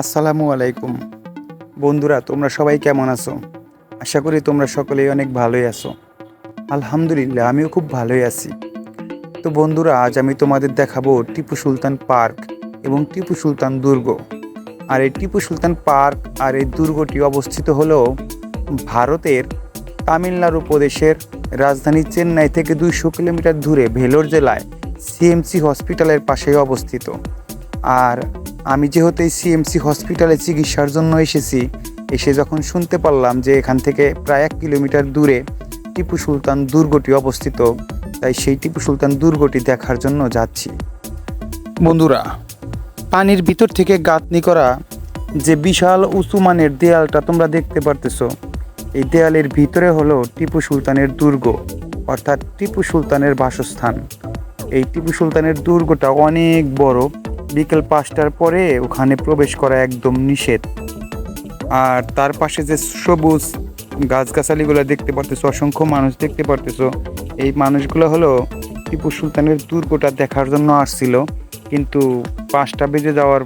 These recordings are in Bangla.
আসসালামু আলাইকুম। বন্ধুরা, তোমরা সবাই কেমন আছো? আশা করি তোমরা সকলেই অনেক ভালোই আছো। আলহামদুলিল্লাহ, আমিও খুব ভালোই আছি। তো বন্ধুরা, আজ আমি তোমাদের দেখাবো টিপু সুলতান পার্ক এবং টিপু সুলতান দুর্গ। আর এই টিপু সুলতান পার্ক আর এই দুর্গটি অবস্থিত হলো ভারতের তামিলনাড়ু প্রদেশের রাজধানী চেন্নাই থেকে দুইশো কিলোমিটার দূরে ভেলোর জেলায় সিএমসি হসপিটালের পাশেই অবস্থিত। আর আমি যেহেতু এই সিএমসি হসপিটালে চিকিৎসার জন্য এসেছি, এসে যখন শুনতে পারলাম যে এখান থেকে প্রায় এক কিলোমিটার দূরে টিপু সুলতান দুর্গটি অবস্থিত, তাই সেই টিপু সুলতান দুর্গটি দেখার জন্য যাচ্ছি। বন্ধুরা, পানির ভিতর থেকে গাঁথনি করা যে বিশাল উঁচু মানের দেয়ালটা তোমরা দেখতে পারতেছো, এই দেয়ালের ভিতরে হলো টিপু সুলতানের দুর্গ, অর্থাৎ টিপু সুলতানের বাসস্থান। এই টিপু সুলতানের দুর্গটা অনেক বড় বিকেল পাঁচটার পরে ওখানে প্রবেশ করা একদম নিষেধ। আর তার পাশে যে সবুজ গাছগাছালিগুলো দেখতে পারতেছো, অসংখ্য মানুষ দেখতে পারতেছো, এই মানুষগুলো হলো টিপু সুলতানের দুর্গটা দেখার জন্য আসছিল, কিন্তু পাঁচটা বেজে যাওয়ার,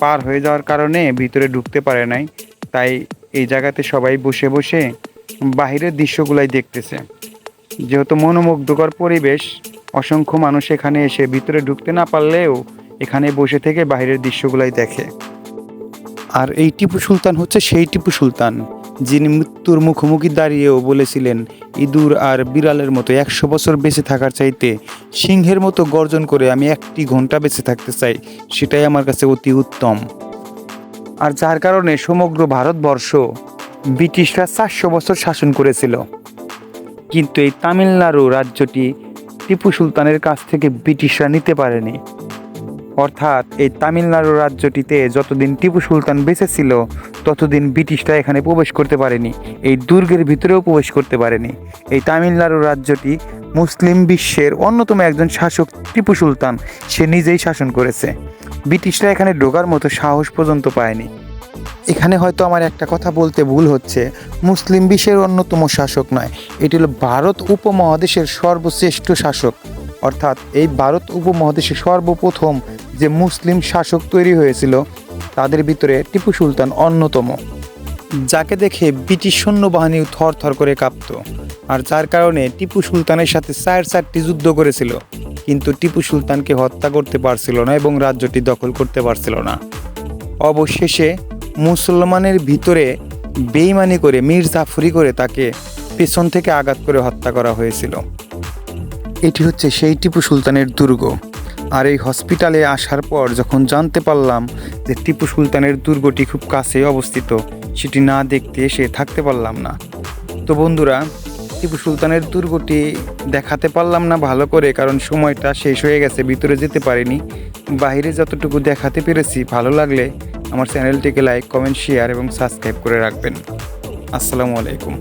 পার হয়ে যাওয়ার কারণে ভিতরে ঢুকতে পারে নাই, তাই এই জায়গাতে সবাই বসে বসে বাহিরের দৃশ্যগুলাই দেখতেছে। যেহেতু মনোমুগ্ধকর পরিবেশ, অসংখ্য মানুষ এখানে এসে ভিতরে ঢুকতে না পারলেও এখানে বসে থেকে বাইরের দৃশ্যগুলাই দেখে। আর এই টিপু সুলতান হচ্ছে সেই টিপু সুলতান যিনি মৃত্যুর মুখোমুখি দাঁড়িয়েও বলেছিলেন ইঁদুর আর বিড়ালের মতো একশো বছর বেঁচে থাকার চাইতে সিংহের মতো গর্জন করে আমি একটি ঘণ্টা বেঁচে থাকতে চাই সেটাই আমার কাছে অতি উত্তম। আর যার কারণে সমগ্র ভারতবর্ষ ব্রিটিশরা চারশো বছর শাসন করেছিল। কিন্তু এই তামিলনাড়ু রাজ্যটি টিপু সুলতানের কাছ থেকে ব্রিটিশরা নিতে পারেনি। অর্থাৎ এই তামিলনাড়ু রাজ্যটিতে যতদিন টিপু সুলতান বেঁচে ছিল, ততদিন ব্রিটিশরা এখানে প্রবেশ করতে পারেনি। এই দুর্গের ভিতরেও প্রবেশ করতে পারেনি। এই তামিলনাড়ু রাজ্যটি মুসলিম বিশ্বের অন্যতম একজন শাসক টিপু সুলতান, সে নিজেই শাসন করেছে। ব্রিটিশরা এখানে ঢোকার মতো সাহস পর্যন্ত পায়নি। এখানে হয়তো আমার একটা কথা বলতে ভুল হচ্ছে। মুসলিম বিশ্বের অন্যতম শাসক নয়। এটি হলো ভারত উপমহাদেশের সর্বশ্রেষ্ঠ শাসক। অর্থাৎ এই ভারত উপমহাদেশে সর্বপ্রথম যে মুসলিম শাসক তৈরি হয়েছিল, তাদের ভিতরে টিপু সুলতান অন্যতম, যাকে দেখে ব্রিটিশ সৈন্যবাহিনী থর থর করে কাঁপত। আর যার কারণে টিপু সুলতানের সাথে চার চারটি যুদ্ধ করেছিল, কিন্তু টিপু সুলতানকে হত্যা করতে পারছিল না এবং রাজ্যটি দখল করতে পারছিল না। অবশেষে মুসলমানের ভিতরে বেইমানি করে মীর জাফরি করে তাকে পেছন থেকে আঘাত করে হত্যা করা হয়েছিল। এটি হচ্ছে সেই টিপু সুলতানের দুর্গ। আর এই হসপিটালে আসার পর যখন জানতে পারলাম যে টিপু সুলতানের দুর্গটি খুব কাছেই অবস্থিত, সেটি না দেখতে এসে থাকতে পারলাম না। তো বন্ধুরা, টিপু সুলতানের দুর্গটি দেখাতে পারলাম না ভালো করে কারণ সময়টা শেষ হয়ে গেছে, ভিতরে যেতে পারিনি। বাইরে যতটুকু দেখাতে পেরেছি ভালো লাগলে আমার চ্যানেলটিকে লাইক, কমেন্ট, শেয়ার এবং সাবস্ক্রাইব করে রাখবেন। আসসালামু আলাইকুম।